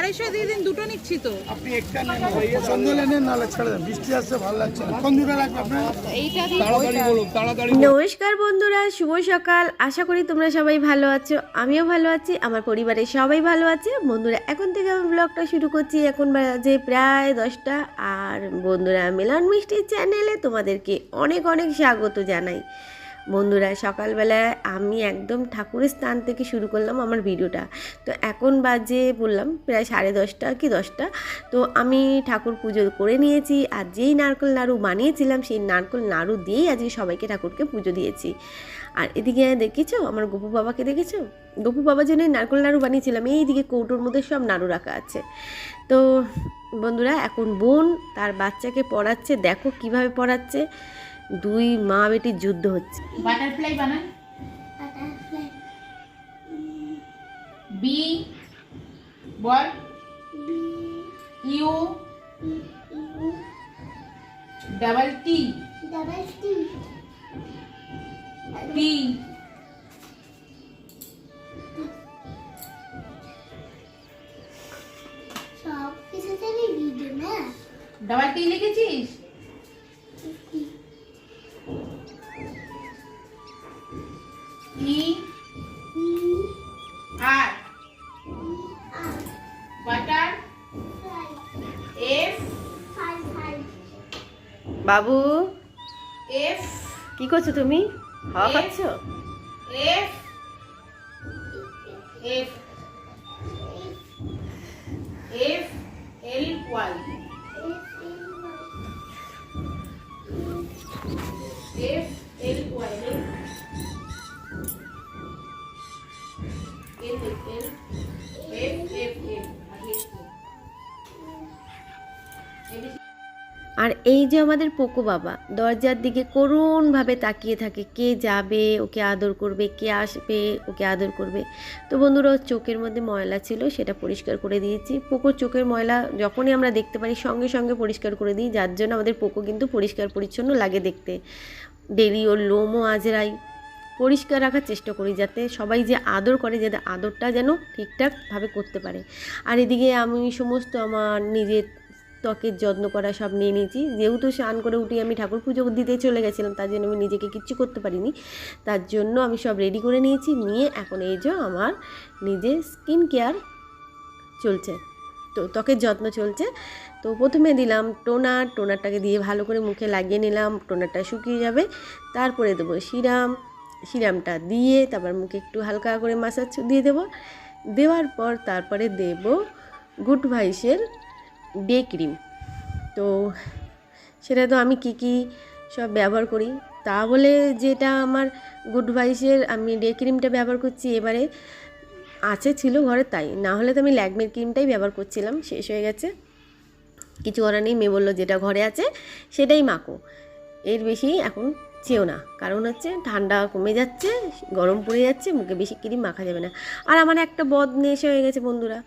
আড়াইশো দিয়ে দিন দুটো নিচ্ছি তো। আপনি একটা নেন পছন্দ হলে নেন নাহলে ছেড়ে দেন বৃষ্টি আসছে ভালো লাগছে না। কোন দুটো লাগবে আপনার? এইটা তাড়াতাড়ি বলুন তাড়াতাড়ি নমস্কার বন্ধুরা শুভ সকাল। আশা করি তোমরা সবাই ভালো আছো আমিও ভালো আছি আমার পরিবারের সবাই ভালো আছে। বন্ধুরা এখন থেকে আমি ব্লগটা শুরু করছি। এখন বাজে প্রায় দশটা আর বন্ধুরা মিলন মিষ্টি চ্যানেলে তোমাদেরকে অনেক অনেক স্বাগত জানাই। বন্ধুরা, সকালবেলায় আমি একদম ঠাকুরের স্থান থেকে শুরু করলাম আমার ভিডিওটা। তো এখন বাজে বললাম প্রায় সাড়ে দশটা কি দশটা। তো আমি ঠাকুর পুজো করে নিয়েছি আর যেই নারকল নাড়ু বানিয়েছিলাম সেই নারকল নাড়ু দিয়েই আজকে সবাইকে ঠাকুরকে পুজো দিয়েছি। আর এদিকে দেখেছ আমার গোপু বাবাকে দেখেছ গপু বাবার জন্য নারকেল নাড়ু বানিয়েছিলাম। এইদিকে কৌটোর মধ্যে সব নাড়ু রাখা আছে। তো বন্ধুরা, এখন বোন তার বাচ্চাকে পড়াচ্ছে। দেখো কীভাবে পড়াচ্ছে। দুই মা বেটির যুদ্ধ হচ্ছে। বাটারফ্লাই বানান। বি বল। U double T. কিছুতে ভিডিও না? ডাবল টি লিখেছিস? বাবু। এফ কি করছ তুমি? হাওয়া খাচ্ছ? F F F L Y F আর এই যে আমাদের পোকো বাবা, দরজার দিকে করুণভাবে তাকিয়ে থাকে, কে যাবে, ওকে আদর করবে, কে আসবে, ওকে আদর করবে। তো বন্ধুরা ওর চোখের মধ্যে ময়লা ছিল, সেটা পরিষ্কার করে দিয়েছি। পোকোর চোখের ময়লা যখনই আমরা দেখতে পারি, সঙ্গে সঙ্গে পরিষ্কার করে দিই, যার জন্য আমাদের পোকো কিন্তু পরিষ্কার পরিচ্ছন্ন লাগে দেখতে। ডেলি ওর লোমও আজরাই পরিষ্কার রাখার চেষ্টা করি যাতে সবাই যে আদর করে, যাতে আদরটা যেন ঠিকঠাকভাবে করতে পারে। আর এদিকে আমি সমস্ত আমার নিজের ত্বকের যত্ন করা সব নিয়ে নিয়েছি। যেহেতু স্নান করে উঠে আমি ঠাকুর পুজো দিতে চলে গেছিলাম, তার জন্য আমি নিজেকে কিচ্ছু করতে পারিনি। তার জন্য আমি সব রেডি করে নিয়েছি, নিয়ে এখন এই যে আমার নিজের স্কিন কেয়ার চলছে। তো ত্বকের যত্ন চলছে। তো প্রথমে দিলাম টোনার টোনারটাকে দিয়ে ভালো করে মুখে লাগিয়ে নিলাম টোনারটা শুকিয়ে যাবে। তারপরে দেবো সিরাম, সিরামটা দিয়ে তারপর মুখে একটু হালকা করে মাসাজ দিয়ে দেবো। দেওয়ার পর তারপরে দেব গুড ভাইসের ডে ক্রিম। তো সেটা তো আমি কি কি সব ব্যবহার করি। তা বলে যেটা আমার গুড ভাইসের আমি ডে ক্রিমটা ব্যবহার করছি এবারে আছে, ছিল ঘরে তাই। না হলে তো আমি ল্যাকমির ক্রিমটাই ব্যবহার করছিলাম, শেষ হয়ে গেছে। কিছু করার নেই, মেয়ে বলল যেটা ঘরে আছে সেটাই মাখো। এর বেশি এখন চেয়েও না, কারণ হচ্ছে ঠান্ডা কমে যাচ্ছে, গরম পড়ে যাচ্ছে, মুখে বেশি ক্রিম মাখা যাবে না। আর আমার একটা বদ নেশা হয়ে গেছে বন্ধুরা।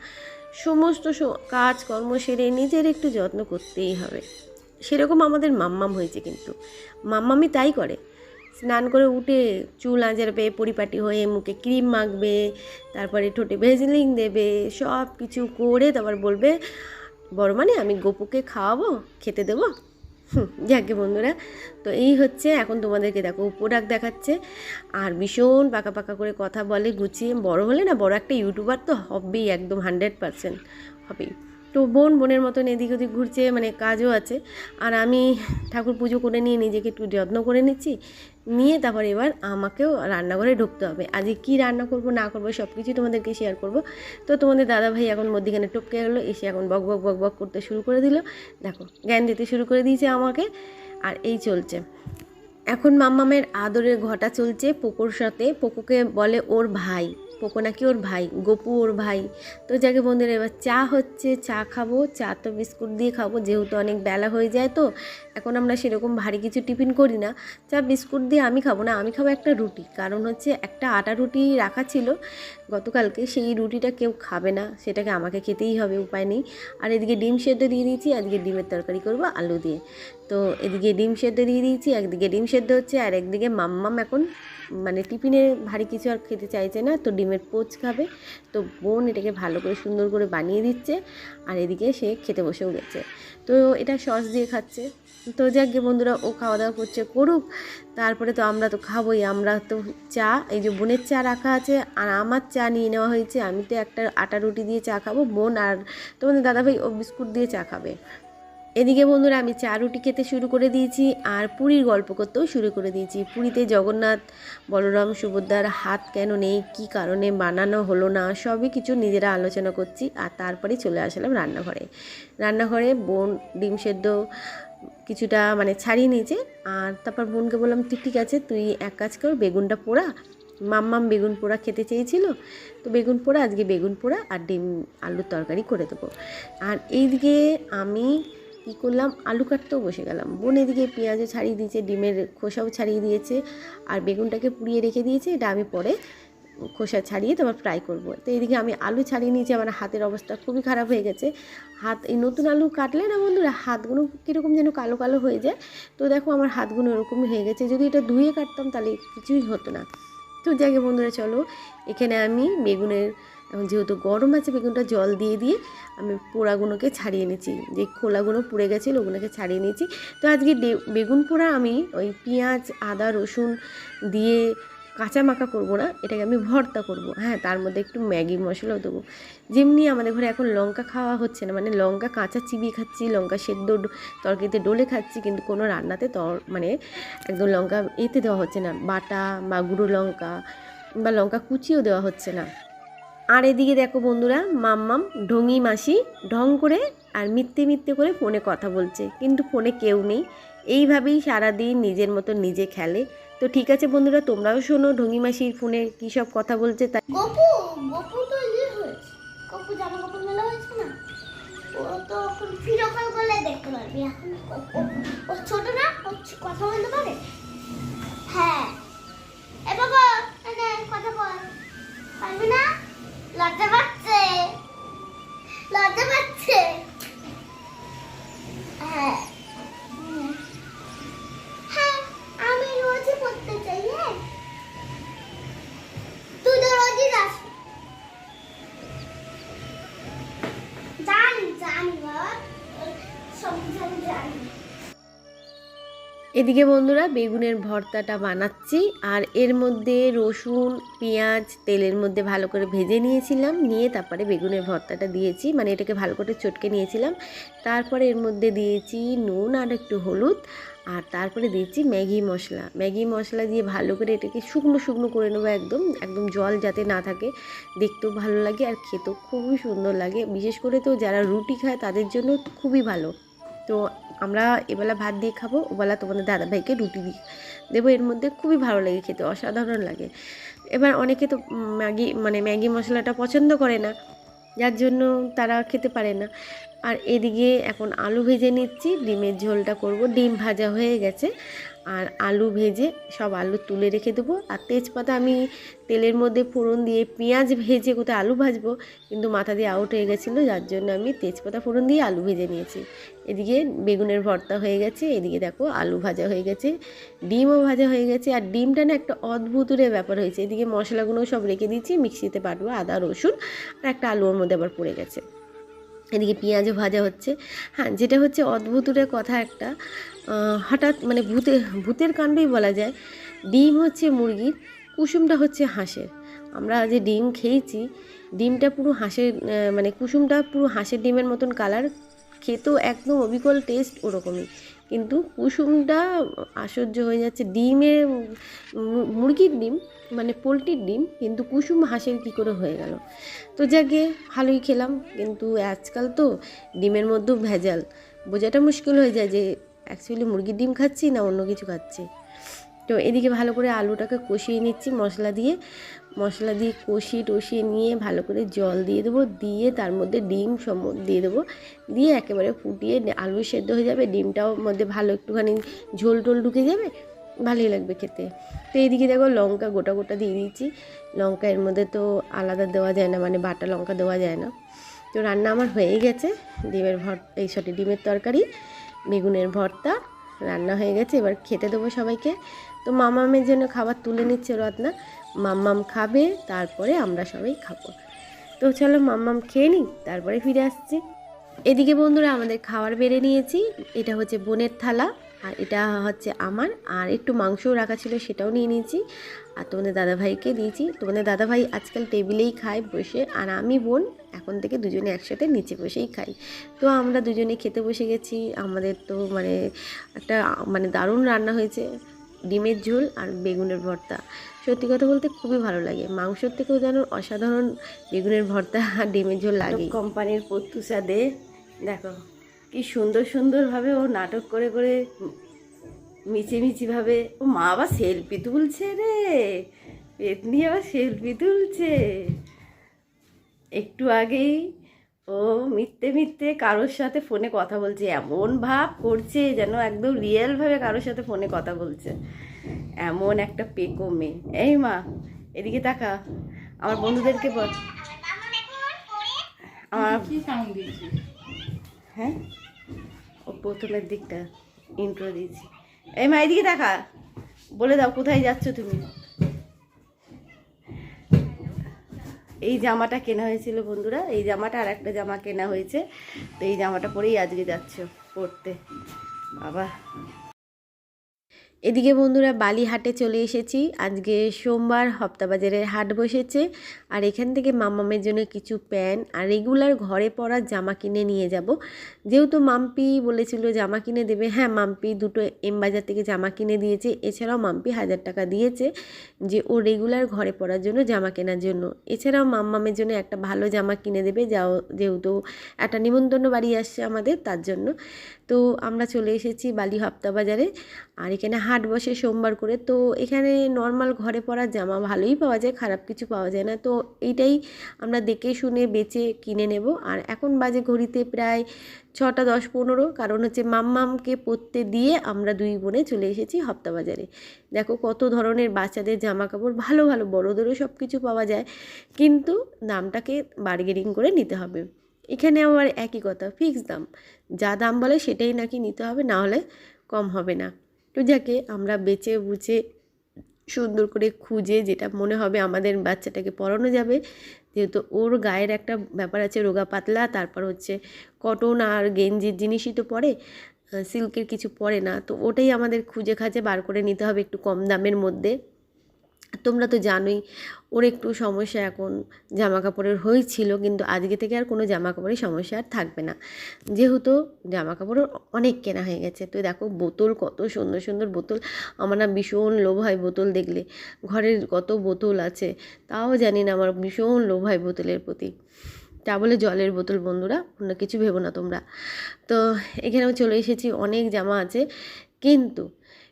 সমস্ত কাজকর্ম সেরে নিজের একটু যত্ন করতেই হবে। সেরকম আমাদের মাম্মাম হয়েছে কিন্তু। মাম্মামি তাই করে। স্নান করে উঠে চুল আঁচড়বে, পরিপাটি হয়ে মুখে ক্রিম মাখবে, তারপরে ঠোঁটে ভেজলিং দেবে সব কিছু করে তারপর বলবে বড় মানে আমি গোপুকে খাওয়াবো, খেতে দেবো? যাকে বন্ধুরা। তো এই হচ্ছে, এখন তোমাদেরকে দেখো প্রোডাক্ট দেখাচ্ছে। আর ভীষণ পাকা পাকা করে কথা বলে, গুছিয়ে, বড় হলে না বড় একটা ইউটিউবার তো হবেই, একদম হান্ড্রেড পারসেন্ট হবেই। তো বোন বোনের মতন এদিক ওদিক ঘুরছে মানে কাজও আছে। আর আমি ঠাকুর পুজো করে নিয়ে নিজেকে একটু যত্ন করে নিচ্ছি। নিয়ে তারপর এবার আমাকেও রান্নাঘরে ঢুকতে হবে। আজকে কী রান্না করব, না করব সব কিছুই তোমাদেরকে শেয়ার করব। তো তোমাদের দাদা ভাই এখন মধ্যিখানে টপকে গেলো, এসে এখন বক বক বক বক করতে শুরু করে দিল। দেখো, জ্ঞান দিতে শুরু করে দিয়েছে আমাকে, আর এই চলছে। এখন মাম্মামের আদরের ঘটা চলছে পোকোর সাথে, পোকোকে বলে ওর ভাই। পোকো নাকি ওর ভাই? গপু ওর ভাই। তো যাকে বন্ধুরা, এবার চা হচ্ছে, চা খাব, চা তো বিস্কুট দিয়ে খাব, যেহেতু অনেক বেলা হয়ে যায় তো, এখন আমরা সেরকম ভারী কিছু টিফিন করি না। চা, বিস্কুট দিয়ে আমি খাব না, আমি খাব একটা রুটি। কারণ হচ্ছে একটা আটা রুটি রাখা ছিল, গতকালকে সেই রুটিটা কেউ খাবে না, সেটাকে আমাকে খেতেই হবে, উপায় নেই। আর এদিকে ডিম সেদ্ধ দিয়ে দিয়েছি, আজকে ডিমের তরকারি করব, আলু দিয়ে। তো এদিকে ডিম সেদ্ধ দিয়ে দিয়েছি, একদিকে ডিম সেদ্ধ হচ্ছে আর একদিকে মাম্মাম এখন মানে টিফিনে ভারী কিছু আর খেতে চাইছে না, তো ডিমের পোচ খাবে। তো বোন এটাকে ভালো করে সুন্দর করে বানিয়ে দিচ্ছে আর এদিকে সে খেতে বসেও গেছে। তো এটা সস দিয়ে খাচ্ছে। তো যাকে বন্ধুরা, ও খাওয়া দাওয়া করছে, করুক। তারপরে তো আমরা তো খাবোই, আমরা তো চা, এই যে বোনের চা রাখা আছে আর আমার চা নিয়ে নেওয়া হয়েছে। আমি তো একটা আটা রুটি দিয়ে চা খাব, বোন আর তোমাদের দাদাভাই ও বিস্কুট দিয়ে চা খাবে। এদিকে বন্ধুরা আমি চা রুটি খেতে শুরু করে দিয়েছি আর পুরীর গল্প করতেও শুরু করে দিয়েছি। পুরীতে জগন্নাথ, বলরাম, সুভদ্রার হাত কেন নেই, কী কারণে বানানো হলো না, সবই কিছু নিজেরা আলোচনা করছি আর তারপরে চলে আসলাম রান্নাঘরে। রান্নাঘরে বোন ডিম সেদ্ধ কিছুটা মানে ছাড়িয়ে নিয়েছে আর তারপর বোনকে বললাম, তুই ঠিক আছে, তুই এক কাজ কর, বেগুনটা পোড়া। মাম্মাম বেগুন পোড়া খেতে চেয়েছিল, তো বেগুন পোড়া, আজকে বেগুন পোড়া আর ডিম আলুর তরকারি করে দেবো। আর এইদিকে আমি কী করলাম? আলু কাটতেও বসে গেলাম। বোন এদিকে পেঁয়াজও ছাড়িয়ে দিয়েছে, ডিমের খোসাও ছাড়িয়ে দিয়েছে আর বেগুনটাকে পুড়িয়ে রেখে দিয়েছে। এটা আমি পরে খোসা ছাড়িয়ে তারপর ফ্রাই করব। তো এইদিকে আমি আলু ছাড়িয়ে নিয়েছি, আমার হাতের অবস্থা খুবই খারাপ হয়ে গেছে। হাত, এই নতুন আলু কাটলে না বন্ধুরা, হাতগুলো কীরকম যেন কালো কালো হয়ে যায়। তো দেখো আমার হাতগুলো এরকমই হয়ে গেছে, যদি এটা ধুয়ে কাটতাম তাহলে কিছুই হতো না। তো যাকে বন্ধুরা, চলো এখানে আমি বেগুনের এখন যেহেতু গরম আছে, বেগুনটা জল দিয়ে দিয়ে আমি পোড়াগুলোকে ছাড়িয়ে নিয়েছি যে খোলাগুলো পুড়ে গেছিল ওগুলোকে ছাড়িয়ে নিয়েছি তো আজকে বেগুন পোড়া আমি ওই পেঁয়াজ, আদা, রসুন দিয়ে কাঁচা মাখা করব না, এটাকে আমি ভর্তা করব। হ্যাঁ তার মধ্যে একটু ম্যাগি মশলাও দেবো। যেমনি আমাদের ঘরে এখন লঙ্কা খাওয়া হচ্ছে না মানে লঙ্কা কাঁচা চিবিয়ে খাচ্ছি, লঙ্কা সেদ্ধ তরকারিতে ডলে খাচ্ছি, কিন্তু কোনো রান্নাতে তর মানে একদম লঙ্কা এতে দেওয়া হচ্ছে না। বাটা বা গুঁড়ো লঙ্কা বা লঙ্কা কুচিও দেওয়া হচ্ছে না। আর এদিকে দেখো বন্ধুরা, মাম্মাম, ঢঙি মাসি ঢং করে আর মিথ্যে মিথ্যে করে ফোনে কথা বলছে। কিন্তু ফোনে কেউ নেই। এইভাবেই সারাদিন নিজের মতো নিজে খেলে। তো ঠিক আছে বন্ধুরা, তোমরাও শোনো ঢঙি মাসির ফোনে কী সব কথা বলছে তাই ইয়ে হ্যাঁ। কথা বল। পারবি না? লজ্জা পাচ্ছে? লজ্জা পাচ্ছে? হ্যাঁ। হ্যাঁ আমি রোজই পড়তে চাই হ্যাঁ। তুই তো রোজই যাস। এদিকে বন্ধুরা বেগুনের ভর্তাটা বানাচ্ছি, আর এর মধ্যে রসুন, পেঁয়াজ, তেলের মধ্যে ভালো করে ভেজে নিয়েছিলাম, নিয়ে তারপরে বেগুনের ভর্তাটা দিয়েছি মানে এটাকে ভালো করে চটকে নিয়েছিলাম। তারপরে এর মধ্যে দিয়েছি নুন আর একটু হলুদ, আর তারপরে দিয়েছি ম্যাগি মশলা। ম্যাগি মশলা দিয়ে ভালো করে এটাকে শুকনো শুকনো করে নেব একদম একদম জল যাতে না থাকে, দেখতেও ভালো লাগে আর খেতেও খুবই সুন্দর লাগে। বিশেষ করে তো যারা রুটি খায় তাদের জন্য খুবই ভালো। তো আমরা এবেলা ভাত দিয়ে খাব, ওবেলা তোমাদের দাদাভাইকে রুটি দিয়ে দেবো। এর মধ্যে খুবই ভালো লাগে খেতে, অসাধারণ লাগে। এবার অনেকে তো ম্যাগি মানে ম্যাগি মশলাটা পছন্দ করে না, যার জন্য তারা খেতে পারে না। আর এদিকে এখন আলু ভেজে নিচ্ছি, ডিমের ঝোলটা করব। ডিম ভাজা হয়ে গেছে আর আলু ভেজে সব আলু তুলে রেখে দেবো। আর তেজপাতা আমি তেলের মধ্যে ফোড়ন দিয়ে পেঁয়াজ ভেজে কোথায় আলু ভাজবো, কিন্তু মাথা দিয়ে আউট হয়ে গেছিল, যার জন্য আমি তেজপাতা ফোড়ন দিয়ে আলু ভেজে নিয়েছি। এদিকে বেগুনের ভর্তা হয়ে গেছে, এদিকে দেখো আলু ভাজা হয়ে গেছে, ডিমও ভাজা হয়ে গেছে। আর ডিমটা না একটা অদ্ভুতরে ব্যাপার হয়েছে। এদিকে মশলাগুলো সব রেখে দিচ্ছি মিক্সিতে পাঠবো আদা, রসুন আর একটা আলুর মধ্যে আবার পড়ে গেছে। এদিকে পেঁয়াজও ভাজা হচ্ছে। হ্যাঁ যেটা হচ্ছে অদ্ভুতুরের কথা একটা হঠাৎ মানে ভূতে, ভূতের কাণ্ডই বলা যায়, ডিম হচ্ছে মুরগির, কুসুমটা হচ্ছে হাঁসের। আমরা যে ডিম খেয়েছি, ডিমটা পুরো হাঁসের মানে কুসুমটা পুরো হাঁসের ডিমের মতন কালার খেতেও একদম অবিকল টেস্ট ওরকমই। কিন্তু কুসুমটা আশ্চর্য হয়ে যাচ্ছে। ডিমের মুরগির ডিম মানে পোলট্রির ডিম, কিন্তু কুসুম হাঁসের কী করে হয়ে গেল? তো যাকে ভালোই খেলাম, কিন্তু আজকাল তো ডিমের মধ্যেও ভেজাল। বোঝাটা মুশকিল হয়ে যায় যে অ্যাকচুয়ালি মুরগির ডিম খাচ্ছি না অন্য কিছু খাচ্ছি। তো এদিকে ভালো করে আলুটাকে কষিয়ে নিচ্ছি, মশলা দিয়ে। মশলা দিয়ে কষিয়ে টষিয়ে নিয়ে ভালো করে জল দিয়ে দেবো, দিয়ে তার মধ্যে ডিম সম দিয়ে দেবো। দিয়ে একেবারে ফুটিয়ে আলু সেদ্ধ হয়ে যাবে, ডিমটাও মধ্যে ভালো একটুখানি ঝোল টোল ঢুকে যাবে। ভালোই লাগবে খেতে। তো এইদিকে দেখো লঙ্কা গোটা গোটা দিয়ে দিয়েছি। লঙ্কা এর মধ্যে তো আলাদা দেওয়া যায় না মানে বাটা লঙ্কা দেওয়া যায় না। তো রান্না আমার হয়েই গেছে। ডিমের ভর, এই সরি ডিমের তরকারি, বেগুনের ভর্তা, রান্না হয়ে গেছে। এবার খেতে দেবো সবাইকে। তো মামামের জন্য খাবার তুলে নিচ্ছে রত্না। মাম্মাম খাবে, তারপরে আমরা সবাই খাব। তো চলো মাম্মাম খেয়ে নিই তারপরে ফিরে আসছি। এদিকে বন্ধুরা আমাদের খাবার বেড়ে নিয়েছি। এটা হচ্ছে বোনের থালা। আর এটা হচ্ছে আমার আর একটু মাংসও রাখা ছিল সেটাও নিয়ে নিয়েছি। আর তোমাদের দাদাভাইকে দিয়েছি। তোমাদের দাদাভাই আজকাল টেবিলেই খায় বসে আর আমি বোন এখন থেকে দুজনে একসাথে নিচে বসেই খাই। তো আমরা দুজনে খেতে বসে গেছি। আমাদের তো মানে একটা মানে দারুণ রান্না হয়েছে। ডিমের ঝোল আর বেগুনের ভর্তা। সত্যি কথা বলতে খুবই ভালো লাগে। মাংসর থেকেও যেন অসাধারণ বেগুনের ভর্তা আর ডিমের ঝোল লাগে। কোম্পানির প্রত্যুষা দে দেখো কি সুন্দর সুন্দরভাবে ও নাটক করে করে মিচি মিচিভাবে ও মা আবার সেলফি তুলছে রে। পেট নিয়ে আবার সেলফি তুলছে। একটু আগেই ও মিথ্যে মিথ্যে কারোর সাথে ফোনে কথা বলছে এমন ভাব করছে যেন একদম রিয়েলভাবে কারোর সাথে ফোনে কথা বলছে। এমন একটা পেকো মেয়ে। এই মা এদিকে তাকা। আমার বন্ধুদেরকে বল। আমার কি সাউন্ড দিয়েছি? হ্যাঁ? প্রথমের দিকটা ইন্ট্রো দিয়েছি। এই মা এদিকে দেখা। বলে দাও, কোথায় যাচ্ছ তুমি? এই জামাটা কেনা হয়েছিল বন্ধুরা, এই জামাটা আর একটা জামা কেনা হয়েছে। তো এই জামাটা পরেই আজকে যাচ্ছ পড়তে বাবা। এদিকে বন্ধুরা বালিহাটে চলে এসেছি। আজকে সোমবার হপ্তাবাজারের হাট বসেছে। আর এখান থেকে মাম্মামের জন্য কিছু প্যান্ট আর রেগুলার ঘরে পরার জামা কিনে নিয়ে যাব। যেহেতু মাম্পি বলেছিল জামা কিনে দেবে হ্যাঁ মাম্পি দুটো এম বাজার থেকে জামা কিনে দিয়েছে। এছাড়াও মাম্পি হাজার টাকা দিয়েছে যে ও রেগুলার ঘরে পরার জন্য জামা কেনার জন্য। এছাড়াও মাম্মামের জন্য একটা ভালো জামা কিনে দেবে, যাও, যেহেতু একটা নিমন্ত্রণ বাড়ি আসছে আমাদের, তার জন্য। তো আমরা চলে এসেছি বালি হপ্তা বাজারে। আর এখানে হাট বসে সোমবার করে। তো এখানে নর্মাল ঘরে পরার জামা ভালোই পাওয়া যায়, খারাপ কিছু পাওয়া যায় না। তো এইটাই আমরা দেখে শুনে, বেচে কিনে নেব। আর এখন বাজে ঘড়িতে প্রায় ছটা দশ পনেরো। কারণ হচ্ছে মাম্মামকে পরতে দিয়ে আমরা দুই বোনে চলে এসেছি হপ্তা বাজারে। দেখো কত ধরনের বাচ্চাদের জামা কাপড় ভালো ভালো বড়োদেরও সব কিছু পাওয়া যায়। কিন্তু দামটাকে বার্গেনিং করে নিতে হবে। এখানে আবার একই কথা ফিক্স দাম। যা দাম বলে সেটাই নাকি নিতে হবে, না হলে কম হবে না। তো যাকে আমরা বেচে বুঝে সুন্দর করে খুঁজে যেটা মনে হবে আমাদের বাচ্চাটাকে পরানো যাবে, যেহেতু ওর গায়ের একটা ব্যাপার আছে, রোগা পাতলা, তারপর হচ্ছে কটন আর গেঞ্জির জিনিসই তো পরে সিল্কের কিছু পরে না, তো ওটাই আমাদের খুঁজে খাজে বার করে নিতে হবে একটু কম দামের মধ্যে। তোমরা তো জানোই, ওর একটু সমস্যা এখন জামা কাপড়ের হয়েছিল, কিন্তু আজকে থেকে আর কোনো জামা কাপড়ের সমস্যা আর থাকবে না। যেহেতু জামা কাপড়ের অনেক কেনা হয়ে গেছে। তো দেখো বোতল কত সুন্দর সুন্দর বোতল। আমার না ভীষণ লোভ হয় বোতল দেখলে। ঘরের কত বোতল আছে, তাও জানি না আমার ভীষণ লোভ হয় বোতলের প্রতি। তা বলে জলের বোতল বন্ধুরা, অন্য কিছু ভেবো না তোমরা। তো এখানেও চলে এসেছি, অনেক জামা আছে, কিন্তু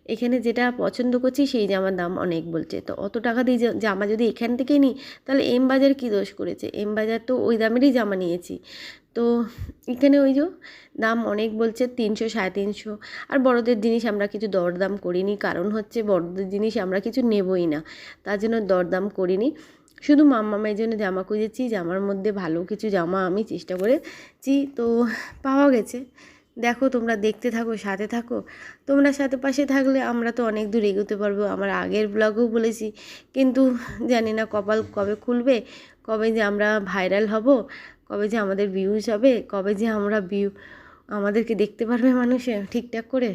এখানে যেটা পছন্দ করছি সেই জামার দাম অনেক বলছে। তো অত টাকা দিয়ে জামা যদি এখান থেকে নিই, তাহলে এম বাজার কী দোষ করেছে? এম বাজার তো ওই দামেরই জামা নিয়েছি। তো এখানে ওই যে দাম অনেক বলছে তিনশো, সাড়ে তিনশো। আর বড়দের জিনিস আমরা কিছু দরদাম করিনি, কারণ হচ্ছে বড়দের জিনিস আমরা কিছু নেবই না। তার জন্য দরদাম করিনি। শুধু মাম্মামের জন্য জামা খুঁজেছি জামার মধ্যে ভালো কিছু জামা আমি চেষ্টা করেছি, তো পাওয়া গেছে। দেখো তোমরা দেখতে থাকো, সাথে থাকো। তোমরা সাথে পাশে থাকলে আমরা তো অনেক দূর এগোতে পারব। আমার আগের ব্লগেও বলেছি, কিন্তু জানি না কপাল কবে খুলবে, কবে যে আমরা ভাইরাল হব, কবে যে আমাদের ভিউজ হবে, কবে যে আমরা ভিউ আমাদেরকে দেখতে পারবে মানুষে ঠিকঠাক করে।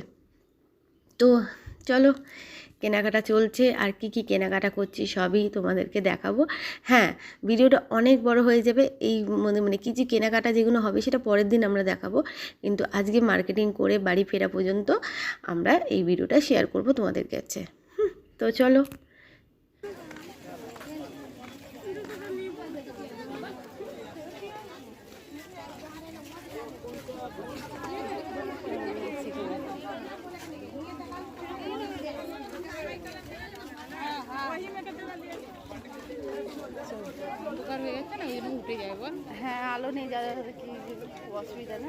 তো চলো, কেনাকাটা চলছে, আর কি কি কেনাকাটা করছি সবই তোমাদেরকে দেখাবো। হ্যাঁ ভিডিওটা অনেক বড় হয়ে যাবে, এই মানে মানে কিছু কেনাকাটা যেগুলো হবে সেটা পরের দিন আমরা দেখাবো। কিন্তু আজকে মার্কেটিং করে বাড়ি ফেরা পর্যন্ত আমরা এই ভিডিওটা শেয়ার করব তোমাদের কাছে। তো চলো। ওই জন্য উঠে যায় বল হ্যাঁ আলো নেই যারা কি অসুবিধা না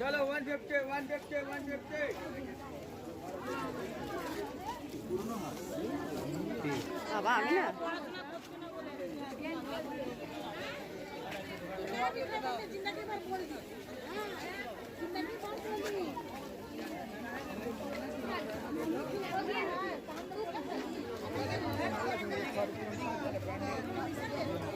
চলো one fifty one fifty one fifty বাবা আমি না হ্যাঁ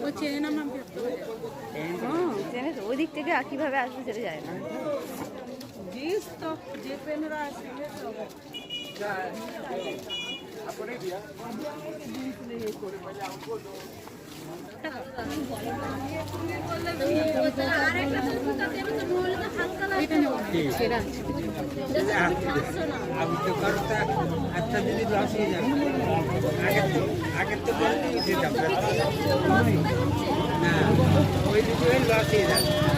ও চেনে না মাম হ্যাঁ চেনে তো ওই দিক থেকে কীভাবে আসবে সেটা যায় না। আমি তো করতে আচ্ছা দিদি লস হয়ে যাবে আগে তো আগে তো বলতেই না ওই দিদি ওই লস হয়ে যাবে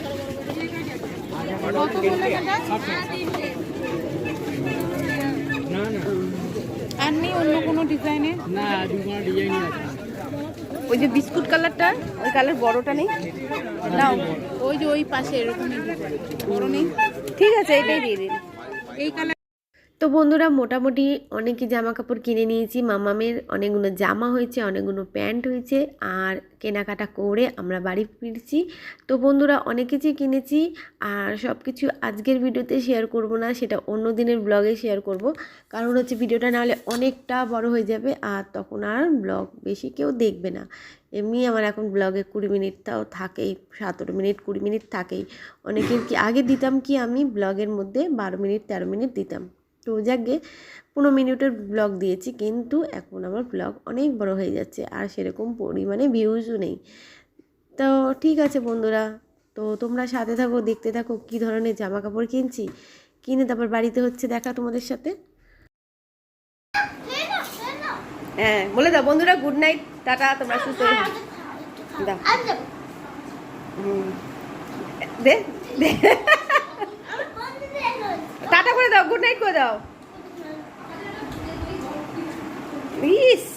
আর নেই অন্য কোনো না ডিজাইন ওই যে বিস্কুট কালারটা ওই কালার বড়টা নেই? নাও। ওই যে ওই পাশে এরকমই। বড় নেই। ঠিক আছে এটাই দিয়ে দিন। এই কালার তো বন্ধুরা মোটামুটি অনেকই জামা কাপড় কিনে নিয়েছি। মামামের অনেকগুলো জামা হয়েছে, অনেকগুলো প্যান্ট হয়েছে আর কেনাকাটা করে আমরা বাড়ি ফিরছি। তো বন্ধুরা অনেক কিছুই কিনেছি আর সব কিছু আজকের ভিডিওতে শেয়ার করব না, সেটা অন্য দিনের ব্লগে শেয়ার করব। কারণ হচ্ছে ভিডিওটা নাহলে অনেকটা বড় হয়ে যাবে আর তখন আর ব্লগ বেশি কেউ দেখবে না। এমনি আমার এখন ব্লগে কুড়ি মিনিটটাও থাকেই সতেরো মিনিট, কুড়ি মিনিট থাকেই। অনেকের কি আগে দিতাম কি আমি ব্লগের মধ্যে বারো মিনিট, তেরো মিনিট দিতাম। তো যাকে পনেরো মিনিটের ব্লগ দিয়েছি কিন্তু এখন আমার ব্লগ অনেক বড় হয়ে যাচ্ছে আর সেরকম পরিমাণে ভিউজও নেই। তো ঠিক আছে বন্ধুরা তো তোমরা সাথে থাকো দেখতে থাকো কী ধরনের জামা কাপড় কিনছি। কিনে তারপর বাড়িতে হচ্ছে দেখা তোমাদের সাথে। হ্যাঁ বলে দাও বন্ধুরা গুড নাইট টাটা তোমরা সুস্থ দাও। আচ্ছা। হুম। দে দে আমি কোন দিকে এগোই? টাটা করে দাও গুড নাইট করে দাও। ইস।